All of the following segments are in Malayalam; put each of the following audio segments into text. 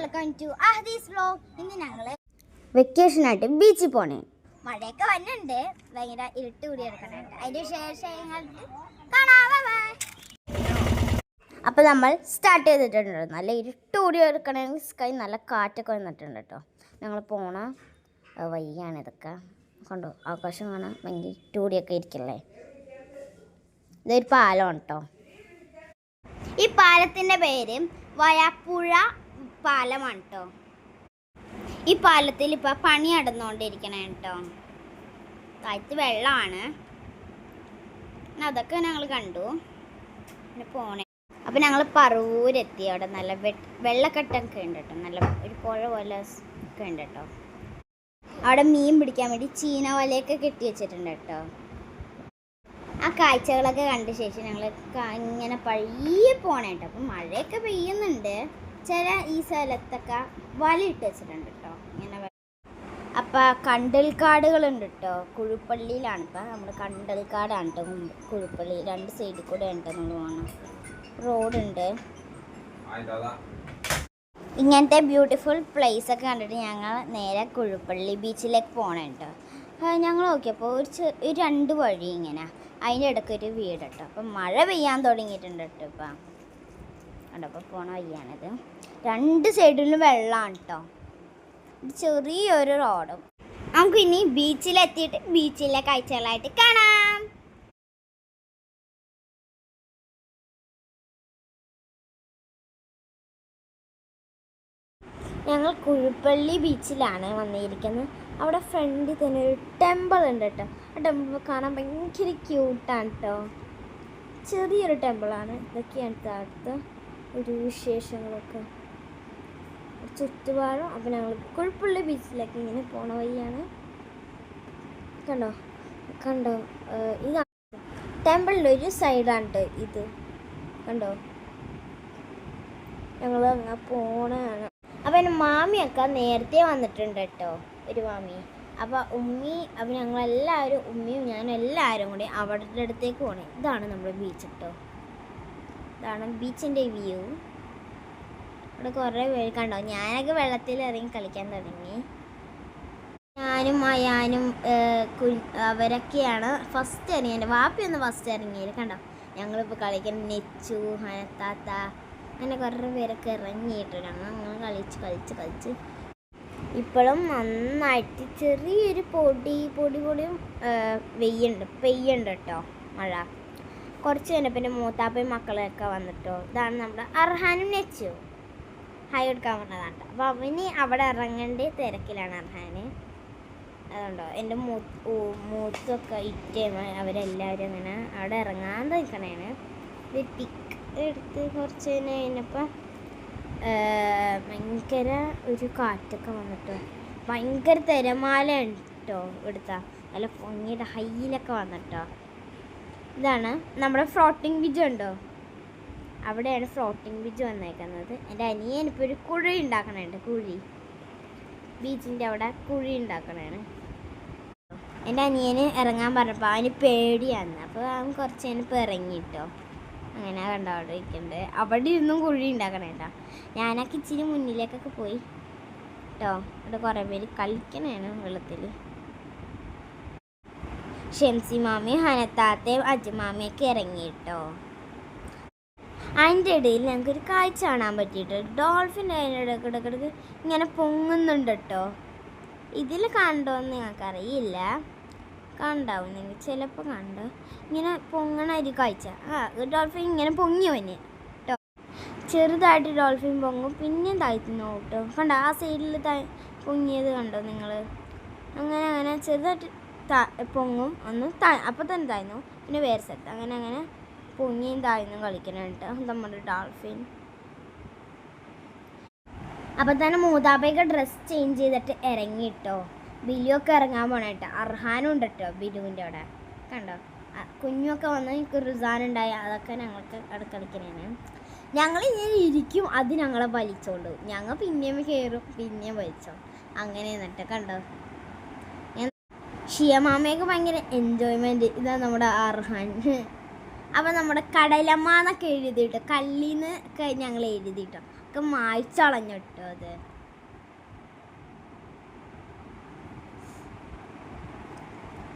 വെൽക്കം വെക്കേഷനായിട്ട് ബീച്ചിൽ പോണേ. മഴയൊക്കെ വന്നിട്ടുണ്ട്. ഭയങ്കര ഇരുട്ട് കൂടി എടുക്കണുണ്ട് അതിന്റെ ശേഷം അപ്പോൾ നമ്മൾ സ്റ്റാർട്ട് ചെയ്തിട്ടുണ്ട് നല്ല ഇരുട്ട് കൂടി എടുക്കണമെങ്കിൽ സ്കൈ നല്ല കാറ്റൊക്കെ വന്നിട്ടുണ്ട് കേട്ടോ. ഞങ്ങൾ പോണ വയ്യാണ് ഇതൊക്കെ. കണ്ടോ? ആകാശം കാണാൻ ഭയങ്കര ഇരുട്ട് കൂടിയൊക്കെ ഇരിക്കല്ലേ? ഇതൊരു പാലമാണ് കേട്ടോ. ഈ പാലത്തിന്റെ പേര് വയാപ്പുഴ പാലമാണ് കേട്ടോ ഈ പാലത്തിൽ ഇപ്പം പണി നടന്നുകൊണ്ടിരിക്കണേ കേട്ടോ താഴത്ത് വെള്ളമാണ് അതൊക്കെ ഞങ്ങൾ കണ്ടു. പിന്നെ പോണേ. അപ്പം ഞങ്ങൾ പറവൂരെത്തി അവിടെ. നല്ല വെള്ളക്കെട്ടൊക്കെ ഉണ്ട് കേട്ടോ നല്ല ഒരു പുഴ പോലെ ഒക്കെ ഉണ്ട് കേട്ടോ അവിടെ മീൻ പിടിക്കാൻ വേണ്ടി ചീന വലയൊക്കെ കെട്ടി വെച്ചിട്ടുണ്ട് കേട്ടോ ആ കാഴ്ചകളൊക്കെ കണ്ട ശേഷം ഞങ്ങൾ ഇങ്ങനെ പഴയ പോണേട്ടോ അപ്പം മഴയൊക്കെ പെയ്യുന്നുണ്ട്. ചില ഈ സ്ഥലത്തൊക്കെ വല വെച്ചിട്ടുണ്ട് കേട്ടോ ഇങ്ങനെ വെ- അപ്പം കണ്ടൽക്കാടുകളുണ്ട് കേട്ടോ കുഴുപ്പള്ളിയിലാണ് ഇപ്പം നമ്മൾ കണ്ടൽക്കാടാണ് കേട്ടോ കുഴുപ്പള്ളി രണ്ട് സൈഡിൽ കൂടെ ഉണ്ട് നമ്മൾ പോകണം റോഡുണ്ട് ഇങ്ങനത്തെ ബ്യൂട്ടിഫുൾ പ്ലേസ് ഒക്കെ കണ്ടിട്ട് ഞങ്ങൾ നേരെ കുഴുപ്പള്ളി ബീച്ചിലേക്ക് പോകണം കേട്ടോ ഞങ്ങൾ നോക്കിയപ്പോൾ ഒരു ഒരു രണ്ട് വഴി ഇങ്ങനെ. അതിന്റെ ഇടയ്ക്ക് ഒരു വീട് കേട്ടോ അപ്പം മഴ പെയ്യാൻ തുടങ്ങിയിട്ടുണ്ട് കേട്ടോ ഇപ്പം. കണ്ടപ്പോൾ പോണ വഴിയാണിത്. രണ്ട് സൈഡിലും വെള്ളമാണ് കേട്ടോ ചെറിയൊരു റോഡും. നമുക്ക് ഇനി ബീച്ചിലെത്തിയിട്ട് ബീച്ചിലെ കാഴ്ചകളായിട്ട് കാണാം. ഞങ്ങൾ കുഴിപ്പള്ളി ബീച്ചിലാണ് വന്നിരിക്കുന്നത്. അവിടെ ഫ്രണ്ടിൽ തന്നെ ഒരു ടെമ്പിൾ ഉണ്ട് കേട്ടോ ആ ടെമ്പിൾ കാണാൻ ഭയങ്കര ക്യൂട്ടാണ് കേട്ടോ ചെറിയൊരു ടെമ്പിളാണ് ഇതൊക്കെയാണ് താഴത്ത് ഒരു വിശേഷങ്ങളൊക്കെ. ചുറ്റുപാടും അപ്പം ഞങ്ങൾ കുഴപ്പമുള്ള ബീച്ചിലേക്ക് ഇങ്ങനെ പോണ വഴിയാണ്. കണ്ടോ? കണ്ടോ? ഇത് ടെമ്പിളിന്റെ ഒരു സൈഡാണ് ഇത്. കണ്ടോ? ഞങ്ങൾ അങ്ങനെ പോണാണ്. അപ്പം എന്റെ മാമിയൊക്കെ നേരത്തെ വന്നിട്ടുണ്ട് കേട്ടോ ഒരു മാമി. അപ്പോൾ ഉമ്മി അപ്പം ഞങ്ങളെല്ലാവരും ഉമ്മിയും ഞാനും എല്ലാവരും കൂടി അവിടെ അടുത്തേക്ക് പോണേ. ഇതാണ് നമ്മുടെ ബീച്ച് കേട്ടോ ഇതാണ് ബീച്ചിന്റെ വ്യൂ. ഇവിടെ കുറേ പേര് കണ്ടോ? ഞാനൊക്കെ വെള്ളത്തിൽ ഇറങ്ങി കളിക്കാൻ തുടങ്ങി. ഞാനും അയാനും കു- അവരൊക്കെയാണ് ഫസ്റ്റ് ഇറങ്ങി എന്റെ വാപ്പിയൊന്ന് ഫസ്റ്റ് ഇറങ്ങിയത് കണ്ടോ? ഞങ്ങളിപ്പോൾ കളിക്കാൻ നെച്ചു ഹനത്താത്ത അങ്ങനെ കുറേ പേരൊക്കെ ഇറങ്ങിയിട്ടുണ്ട് ഞങ്ങൾ കളിച്ച് കളിച്ച് കളിച്ച്. ഇപ്പോഴും നന്നായിട്ട് ചെറിയൊരു പൊടി പൊടി പൊടിയും വെയ്യുണ്ട് പെയ്യുണ്ട് കേട്ടോ മഴ. കുറച്ച് കഴിഞ്ഞപ്പോൾ എന്റെ മൂത്താപ്പയും മക്കളൊക്കെ വന്നിട്ടോ. ഇതാണ് നമ്മുടെ അർഹാനും നെച്ചു. ഹൈ എടുക്കാൻ വന്നതാണ് ട്ടോ. അപ്പോൾ അവന് അവിടെ ഇറങ്ങേണ്ട തിരക്കിലാണ് അർഹാന്. അതുകൊണ്ടോ എന്റെ മൂ മൂത്തൊക്കെ ഇറ്റേമ അവരെല്ലാവരും അങ്ങനെ അവിടെ ഇറങ്ങാൻ നിൽക്കണേണ്. ഒരു ടിക്ക് എടുത്ത് കുറച്ച് കഴിഞ്ഞ് കഴിഞ്ഞപ്പോൾ ഭയങ്കര ഒരു കാറ്റൊക്കെ വന്നിട്ട്. ഭയങ്കര തിരമാല കേട്ടോ ഇവിടുത്തെ. നല്ല പൊങ്ങിയുടെ ഹൈയിലൊക്കെ വന്നിട്ടോ. ഇതാണ് നമ്മുടെ ഫ്ലോട്ടിംഗ് ബിജ് ഉണ്ടോ? അവിടെയാണ് ഫ്ലോട്ടിംഗ് ബിജ് വന്നേക്കുന്നത്. എന്റെ അനിയൻ ഇപ്പോൾ ഒരു കുഴി ഉണ്ടാക്കണുണ്ട് കുഴി. ബീച്ചിന്റെ അവിടെ കുഴി ഉണ്ടാക്കണാണ്. എന്റെ അനിയന് ഇറങ്ങാൻ പറഞ്ഞപ്പോൾ അവന് പേടിയാണ്. അപ്പോൾ അവൻ കുറച്ച് കഴിഞ്ഞപ്പോൾ ഇറങ്ങിയിട്ടോ അങ്ങനെ കണ്ടോ അവിടെ ഇരിക്കുന്നുണ്ട് അവിടെ ഇരുന്നും കുഴി ഉണ്ടാക്കണേട്ടാ. ആ കിച്ചിന് മുന്നിലേക്കൊക്കെ പോയി കേട്ടോ അവിടെ കുറേ പേര് കളിക്കണേണ് വെള്ളത്തിൽ ഷെംസി മാമയും ഹനത്താത്തയും അജുമാമിയൊക്കെ ഇറങ്ങി കേട്ടോ അതിന്റെ ഇടയിൽ ഞങ്ങൾക്കൊരു കാഴ്ച കാണാൻ പറ്റിയിട്ട്. ഡോൾഫിൻ അതിന്റെ ഇടക്കിടക്കിടക്ക് ഇങ്ങനെ പൊങ്ങുന്നുണ്ട് കേട്ടോ. ഇതിൽ കണ്ടോന്ന് ഞങ്ങൾക്കറിയില്ല കണ്ടാവും. നിങ്ങൾ ചിലപ്പോൾ കണ്ടോ. ഇങ്ങനെ പൊങ്ങണ ഒരു കാഴ്ച. ആ ഡോൾഫിൻ ഇങ്ങനെ പൊങ്ങി വന്നെ. കേട്ടോ ചെറുതായിട്ട് ഡോൾഫിൻ പൊങ്ങും. പിന്നെയും താഴ്ത്തുന്നു കേട്ടോ കണ്ടോ ആ സൈഡിൽ താ പൊങ്ങിയത് കണ്ടോ നിങ്ങൾ? അങ്ങനെ അങ്ങനെ ചെറുതായിട്ട് പൊങ്ങും. ഒന്ന് താ അപ്പോൾ തന്നെ താഴ്ന്നു പിന്നെ വേറെ സ്ഥലത്ത് അങ്ങനെ അങ്ങനെ പൊങ്ങിയും താഴ്ന്നും കളിക്കണുണ്ട് നമ്മുടെ ഡോൾഫിൻ. അപ്പം തന്നെ മൂതാബൈക്ക് ഡ്രസ്സ് ചേഞ്ച് ചെയ്തിട്ട് ഇറങ്ങിയിട്ടോ ബിലുവൊക്കെ ഇറങ്ങാൻ പോണേട്ടോ അർഹാനും ഉണ്ട് കേട്ടോ ബിലുവിന്റെ അവിടെ. കണ്ടോ? കുഞ്ഞൊക്കെ വന്ന് എനിക്ക് റുസാനുണ്ടായി അതൊക്കെ ഞങ്ങൾക്ക് അവിടെ കളിക്കണേന്. ഞങ്ങൾ ഇങ്ങനെ ഇരിക്കും. അത് ഞങ്ങളെ വലിച്ചോണ്ട്. ഞങ്ങൾ പിന്നെയും കയറും പിന്നെയും വലിച്ചോ അങ്ങനെ എന്നിട്ട് കണ്ടോ? ഷിയമാമയൊക്കെ ഭയങ്കര എൻജോയ്മെന്റ് ഇതാണ് നമ്മുടെ അർഹാൻ. അപ്പം നമ്മുടെ കടലമ്മ എന്നൊക്കെ എഴുതിയിട്ട്? കല്ലിന്ന് ഒക്കെ ഞങ്ങൾ എഴുതിയിട്ടോ? ഒക്കെ മായ്ച്ചളഞ്ഞിട്ടോ അത്.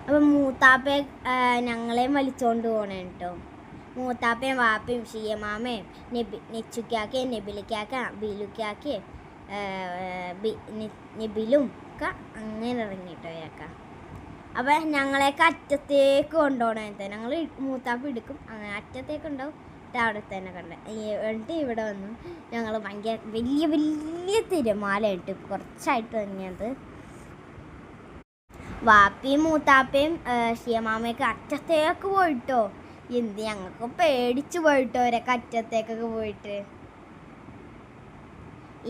അപ്പം മൂത്താപ്പയെ ഞങ്ങളെയും വലിച്ചോണ്ട് പോണേ കേട്ടോ. മൂത്താപ്പയും വാപ്പയും ഷിയമാമയും നെബി നെച്ചുക്കാക്കയും നെബിലിക്കാക്ക ബിലുക്കാക്കയും നെബിലും ഒക്കെ അങ്ങനെ ഇറങ്ങിയിട്ടോ അയാക്ക അപ്പം ഞങ്ങളെയൊക്കെ അറ്റത്തേക്ക് കൊണ്ടുപോകണേ. ഞങ്ങൾ മൂത്താപ്പ് എടുക്കും. അങ്ങനെ അറ്റത്തേക്ക് ഉണ്ടാവും. അവിടെ തന്നെ കണ്ട എന്നിട്ട് ഇവിടെ വന്നു. ഞങ്ങൾ ഭയങ്കര വലിയ വലിയ തിരമാല ഇട്ട് കുറച്ചായിട്ട് തന്നെയത്. വാപ്പിയും മൂത്താപ്പയും ഷിയമാമയൊക്കെ അറ്റത്തേക്ക് പോയിട്ടോ. എന്ത് ഞങ്ങൾക്ക് പേടിച്ചു പോയിട്ടോ അവരൊക്കെ അറ്റത്തേക്കൊക്കെ പോയിട്ട്.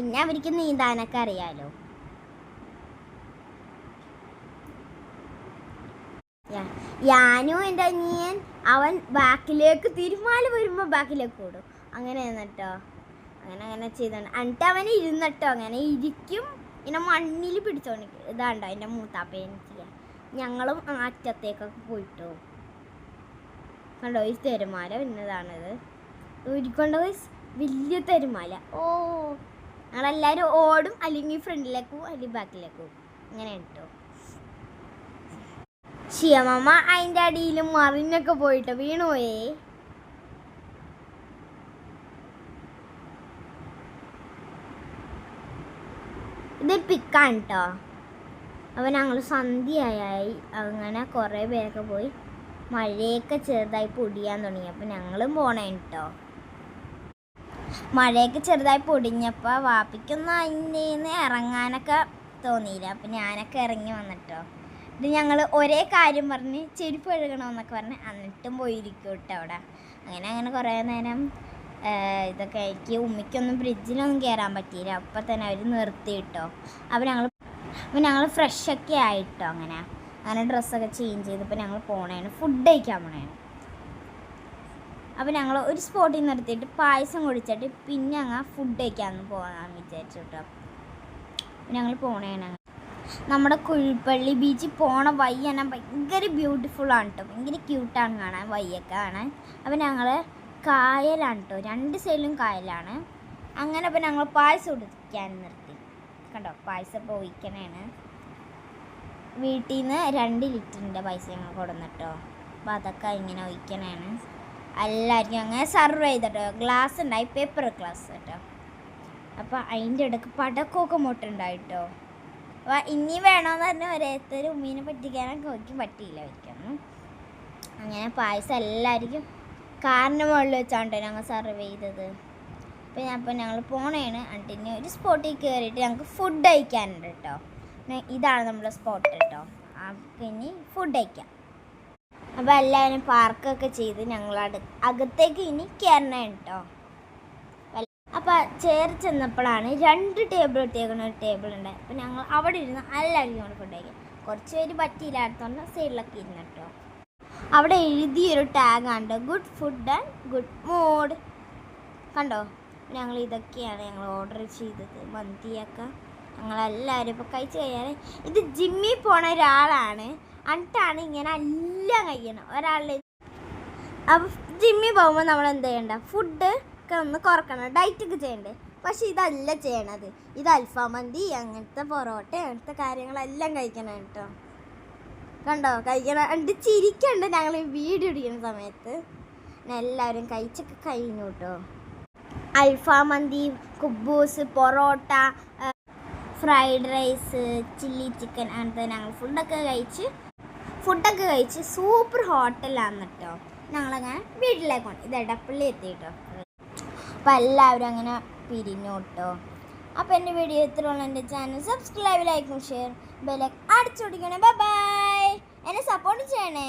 ഇനി അവർക്ക് നീന്താനൊക്കെ അറിയാലോ. ഞാനും എന്റെ അനിയൻ അവൻ ബാക്കിലേക്ക് തിരുമാല വരുമ്പോൾ ബാക്കിലേക്ക് ഓടും. അങ്ങനെ എന്നിട്ടോ അങ്ങനെ അങ്ങനെ ചെയ്തോണ്ട്. എന്നിട്ട് അവൻ ഇരുന്നിട്ടോ അങ്ങനെ ഇരിക്കും. ഇങ്ങനെ മണ്ണിൽ പിടിച്ചോണ്ട് ഇതാണ്ടോ എന്റെ മൂത്താപ്പ എനിക്ക്. ഞങ്ങളും അറ്റത്തേക്കൊക്കെ പോയിട്ടോ. കണ്ടോ ഈ തെരുമാല എന്നതാണിത് ഊരിക്കൊണ്ടോ വലിയ തെരുമാല. ഓ ഞങ്ങളെല്ലാവരും ഓടും. അല്ലെങ്കിൽ ഫ്രണ്ടിലേക്ക് അല്ലെങ്കിൽ ബാക്കിലേക്ക്. അങ്ങനെ കേട്ടോ ശിയമമ്മ അതിന്റെ അടിയിൽ മറിഞ്ഞൊക്കെ പോയിട്ട് വീണുപോയേ? ഇത് പിക്കാണ് കേട്ടോ അപ്പോൾ ഞങ്ങൾ സന്ധ്യയായി. അങ്ങനെ കുറേ പേരൊക്കെ പോയി മഴയൊക്കെ ചെറുതായി പൊടിയാൻ തുടങ്ങി. അപ്പോൾ ഞങ്ങളും പോണേ കേട്ടോ മഴയൊക്കെ ചെറുതായി പൊടിഞ്ഞപ്പോൾ വാപ്പിക്കൊന്നും അതിന്റെ ഇറങ്ങാനൊക്കെ തോന്നിയില്ല. അപ്പം ഞാനൊക്കെ ഇറങ്ങി വന്നിട്ടോ. ഇത് ഞങ്ങൾ ഒരേ കാര്യം പറഞ്ഞ് ചെരുപ്പ് കഴുകണമെന്നൊക്കെ പറഞ്ഞ് എന്നിട്ടും പോയിരിക്കും കേട്ടോ അവിടെ. അങ്ങനെ അങ്ങനെ കുറേ നേരം ഇതൊക്കെ എനിക്ക് ഉമ്മയ്ക്കൊന്നും ഫ്രിഡ്ജിലൊന്നും കയറാൻ പറ്റിയില്ല. അപ്പം തന്നെ അവർ നിർത്തി കിട്ടോ. അപ്പോൾ ഞങ്ങൾ അപ്പോൾ ഞങ്ങൾ ഫ്രഷൊക്കെ ആയിട്ടോ അങ്ങനെ. അങ്ങനെ ഡ്രസ്സൊക്കെ ചേഞ്ച് ചെയ്തപ്പോൾ ഞങ്ങൾ പോണേണ് ഫുഡ് കഴിക്കാൻ പോണേണ് അപ്പോൾ ഞങ്ങൾ ഒരു സ്പോട്ടിൽ നിർത്തിയിട്ട് പായസം കുടിച്ചിട്ട് പിന്നെ അങ്ങ് ഫുഡ് കഴിക്കാമെന്ന് പോകാമെന്ന് വിചാരിച്ചു കേട്ടോ. ഞങ്ങൾ പോണേണ് നമ്മുടെ കുഴിപ്പള്ളി ബീച്ചിൽ പോണ വഴി തന്നെ ഭയങ്കര ആണ് കേട്ടോ ഭയങ്കര ക്യൂട്ടാണ് കാണാൻ വഴിയൊക്കെ കാണാൻ. അപ്പോൾ ഞങ്ങൾ കായലാണ് കേട്ടോ രണ്ട് സൈഡിലും കായലാണ്. അങ്ങനെ അപ്പോൾ ഞങ്ങൾ പായസം കുടിക്കാൻ നിർത്തി. കണ്ടോ? പായസം ഇപ്പോൾ ഒഴിക്കണേണ്. വീട്ടിൽ നിന്ന് രണ്ട് ലിറ്ററിന്റെ പൈസ ഞങ്ങൾ കൊടുന്നിട്ടോ അപ്പോൾ അതൊക്കെ ഇങ്ങനെ ഒഴിക്കണേണ്. എല്ലാവർക്കും അങ്ങനെ സർവ് ചെയ്തിട്ടോ. ഗ്ലാസ് ഉണ്ടായി പേപ്പർ ഗ്ലാസ് കേട്ടോ അപ്പോൾ അതിന്റെ ഇടയ്ക്ക് പടക്കമൊക്കെ മുട്ടുണ്ടായിട്ടോ അപ്പോൾ ഇനി വേണമെന്ന് പറഞ്ഞാൽ ഒരേത്തൊരു ഉമ്മീനെ പറ്റിക്കാനൊക്കെ നോക്കി പറ്റിയില്ല ഒരിക്കൊന്നും അങ്ങനെ പായസം എല്ലാവർക്കും കാറിന്റെ മുകളിൽ വെച്ചാണ് ഞങ്ങൾ സർവ് ചെയ്തത്. അപ്പോൾ ഞാൻ അപ്പോൾ ഞങ്ങൾ പോണേണ്. ഇനി ഒരു സ്പോട്ടിൽ കയറിയിട്ട് ഞങ്ങൾക്ക് ഫുഡ് കഴിക്കാനുണ്ട് കേട്ടോ ഇതാണ് നമ്മുടെ സ്പോട്ട് കേട്ടോ അപ്പം ഇനി ഫുഡ് കഴിക്കാം. അപ്പോൾ എല്ലാവരും പാർക്കൊക്കെ ചെയ്ത് ഞങ്ങൾ അകത്തേക്ക് ഇനി കയറണേ കേട്ടോ അപ്പോൾ ചേർത്ത് ചെന്നപ്പോഴാണ് രണ്ട് ടേബിൾ ഇട്ടേക്കുന്ന ഒരു ടേബിൾ ഉണ്ട്. അപ്പോൾ ഞങ്ങൾ അവിടെ ഇരുന്ന് എല്ലാവരും കൊണ്ട് കഴിക്കാം. കുറച്ച് പേര് പറ്റിയില്ലാത്തതുകൊണ്ട് സൈഡിലൊക്കെ ഇരുന്ന് കേട്ടോ അവിടെ എഴുതിയൊരു ടാഗാണ്ട് good food and good mood കണ്ടോ? ഞങ്ങൾ ഇതൊക്കെയാണ് ഞങ്ങൾ ഓർഡർ ചെയ്തത്. മന്തിയൊക്കെ ഞങ്ങളെല്ലാവരും ഇപ്പോൾ കഴിച്ച് കഴിയാൻ ഇത് ജിമ്മിൽ പോണ ഒരാളാണ്. എന്നിട്ടാണ് ഇങ്ങനെ എല്ലാം കഴിക്കണം ഒരാളുടെ അപ്പോൾ ജിമ്മിൽ പോകുമ്പോൾ നമ്മൾ എന്ത് ചെയ്യണ്ട? ഫുഡ് ഒക്കെ ഒന്ന് കുറക്കണം. ഡയറ്റൊക്കെ ചെയ്യണ്ടേ? പക്ഷെ ഇതല്ല ചെയ്യണത്. ഇത് അൽഫാം മന്തി അങ്ങനത്തെ പൊറോട്ട അങ്ങനത്തെ കാര്യങ്ങളെല്ലാം കഴിക്കണം കേട്ടോ. കണ്ടോ? കഴിക്കണം. ഉണ്ട് ചിരിക്കണ്ട് ഞങ്ങൾ വീഡിയോ ഇടിക്കുന്ന സമയത്ത്. എല്ലാവരും കഴിച്ചൊക്കെ കഴിഞ്ഞു കേട്ടോ. അൽഫാം മന്തി കുബൂസ് porotta fried rice chilli chicken അങ്ങനത്തെ ഞങ്ങൾ ഫുഡൊക്കെ കഴിച്ച് ഫുഡൊക്കെ കഴിച്ച് സൂപ്പർ ഹോട്ടലാണ് കേട്ടോ. ഞങ്ങളങ്ങനെ വീട്ടിലേക്ക് കൊണ്ട് ഇത് എടപ്പള്ളി എത്തി കേട്ടോ. അപ്പം എല്ലാവരും അങ്ങനെ പിരിഞ്ഞു കേട്ടോ. അപ്പോൾ എന്റെ വീഡിയോ ഇത്രയുള്ള. എന്റെ ചാനൽ സബ്സ്ക്രൈബ് ലൈക്കും ഷെയർ ബെലൈക്ക് അടിച്ചു പിടിക്കണേ. ബൈ എന്നെ സപ്പോർട്ട് ചെയ്യണേ.